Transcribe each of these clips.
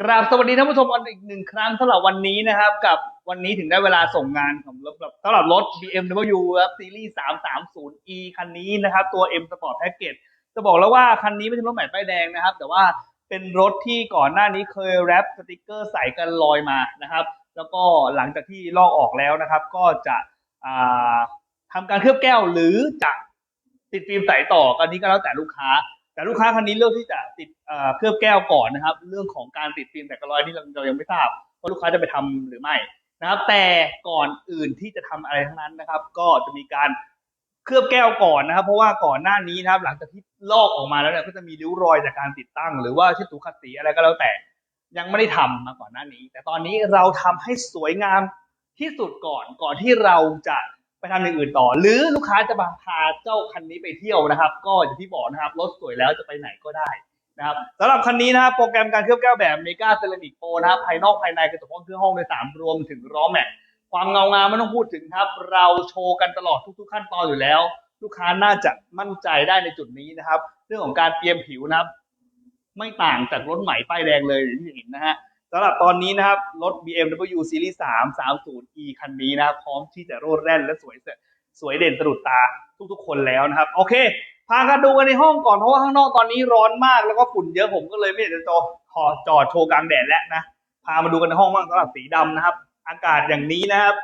กราบสวัสดีท่านผู้ชมอีกหนึ่งครั้งสำหรับวันนี้นะครับ กับวันนี้ถึงได้เวลาส่งงานของรถสำหรับรถ BMW ครับซีรีส์ 330e คันนี้นะครับ ตัว M Sport Package จะบอกแล้วว่าคันนี้ไม่ใช่รถใหม่ป้ายแดงนะครับ แต่ว่าเป็นรถที่ก่อนหน้านี้เคยแรปสติกเกอร์ใส่กันลอยมานะครับ แล้วก็หลังจากที่ลอกออกแล้วนะครับ ก็จะอ่าทำการเคลือบแก้วหรือจะติดฟิล์มใสต่อกันนี้ก็แล้วแต่ลูกค้า แต่ลูกค้าคันนี้เลือกที่จะติดเคลือบแก้วก่อนนะครับ เรื่องของการติดฟิล์มแต่กระลอยนี่เรายังไม่ทราบว่าลูกค้าจะไปทำหรือไม่นะครับ แต่ก่อนอื่นที่จะทำอะไรทั้งนั้นนะครับ ก็จะมีการเคลือบแก้วก่อนนะครับ เพราะว่าก่อนหน้านี้นะครับ หลังจากที่ลอกออกมาแล้วเนี่ยก็จะมีริ้วรอยจากการติดตั้ง หรือว่าเช็ดถูขัดสีอะไรก็แล้วแต่ยังไม่ได้ทำมาก่อนหน้านี้ แต่ตอนนี้เราทำให้สวยงามที่สุดก่อนก่อนที่เราจะ ไปทำอย่างอื่นต่อ หรือลูกค้าจะมาพาเจ้าคันนี้ไปเที่ยวนะครับ ก็อย่างที่บอกนะครับรถสวยแล้วจะไปไหนก็ได้นะครับสำหรับคันนี้นะครับโปรแกรมการเคลือบแก้วแบบเมกาเซรามิกโปรนะครับภายนอกภายในกระจกห้องเครื่องห้องโดยสารรวมถึงล้อแม็กความเงางามไม่ต้องพูดถึงครับ เราโชว์กันตลอดทุก ๆ ขั้นตอนอยู่แล้ว ลูกค้าน่าจะมั่นใจได้ในจุดนี้นะครับ เรื่องของการเตรียมผิวนะครับ ไม่ต่างจากรถใหม่ป้ายแดงเลยอย่างที่เห็นนะฮะ สำหรับตอนนี้นะครับรถ BMW Series 3 30e คันนี้นะครับพร้อมที่จะโรดแร่นและสวยเสสวยเด่นสะดุดตาทุกๆ คนแล้วนะครับ โอเค พากันดูกันในห้องก่อนเพราะว่าข้างนอกตอนนี้ร้อนมากแล้วก็ฝุ่นเยอะผมก็เลยไม่อยากจะจอขอจอดโชว์กลางแดดแล้วนะพามาดูกันในห้องบ้างสำหรับสีดำนะครับ อากาศอย่างนี้นะครับ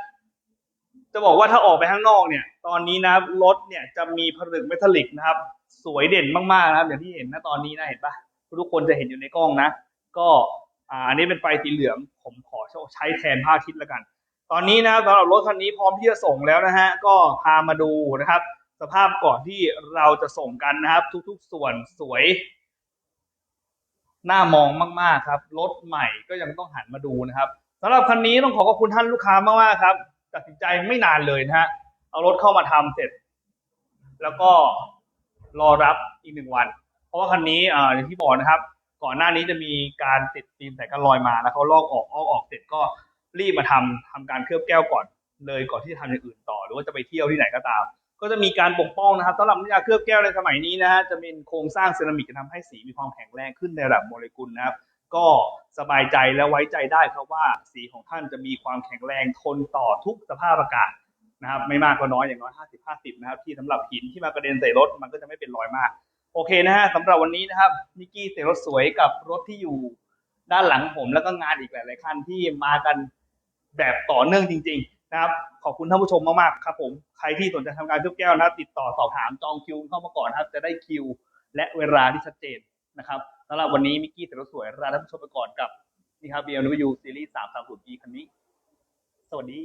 จะบอกว่าถ้าออกไปข้างนอกเนี่ย ตอนนี้นะครับรถเนี่ยจะมีผลึกเมทัลลิกนะครับ สวยเด่นมากๆนะครับอย่างที่เห็นนะตอนนี้นะเห็นปะทุกคนจะเห็นอยู่ในกล้องนะ ก็ อันนี้เป็นไฟสีเหลืองผมขอใช้แทนผ้าทิศแล้วกัน ตอนนี้นะครับสำหรับรถคันนี้พร้อมที่จะส่งแล้วนะฮะก็พามาดูนะครับ สภาพก่อนที่เราจะส่งกันนะครับ ทุกๆส่วนสวยน่ามองมากๆครับรถใหม่ก็ยังต้องหันมาดูนะครับสำหรับคันนี้ต้องขอขอบคุณท่านลูกค้ามากๆครับตัดสินใจไม่นานเลยนะฮะเอารถเข้ามาทำเสร็จ แล้วก็รอรับอีกหนึ่งวัน เพราะว่าคันนี้อ่าอย่างที่บอกนะครับ ก่อนหน้านี้จะมีการติดฟิล์มใส่กันรอยมาแล้วเขาลอกออกออกออกเสร็จก็รีบมาทำทำการเคลือบแก้วก่อนเลยก่อนที่จะทำอย่างอื่นต่อ หรือว่าจะไปเที่ยวที่ไหนก็ตาม ก็จะมีการปกป้องนะครับสำหรับน้ำยาเคลือบแก้วในสมัยนี้นะฮะจะเป็นโครงสร้างเซรามิกจะทำให้สีมีความแข็งแรงขึ้นในระดับโมเลกุลนะครับ ก็สบายใจและไว้ใจได้ครับว่าสีของท่านจะมีความแข็งแรงทนต่อทุกสภาพอากาศนะครับ ไม่มากก็น้อยอย่างน้อย 50 50 นะครับ ที่สำหรับหินที่มากระเด็นใส่รถมันก็จะไม่เป็นรอยมาก โอเคนะฮะสำหรับวันนี้นะครับนิกกี้เสียรถสวยกับรถที่อยู่ด้านหลังผมแล้วก็งานอีกหลาย ๆ คันที่มากันแบบต่อเนื่องจริง ๆ นะครับ ขอบคุณท่านผู้ชมมาก ๆ ครับผม ใครที่สนใจทำการเคลือแก้วนะครับ ติดต่อสอบถามจองคิวเข้ามาก่อนนะครับ จะได้คิวและเวลาที่ชัดเจนนะครับสำหรับวันนี้มิกกี้เสียรถสวยลาท่านผู้ชมไปก่อนกับนี่ครับ BMW Series 330e คันนี้ สวัสดี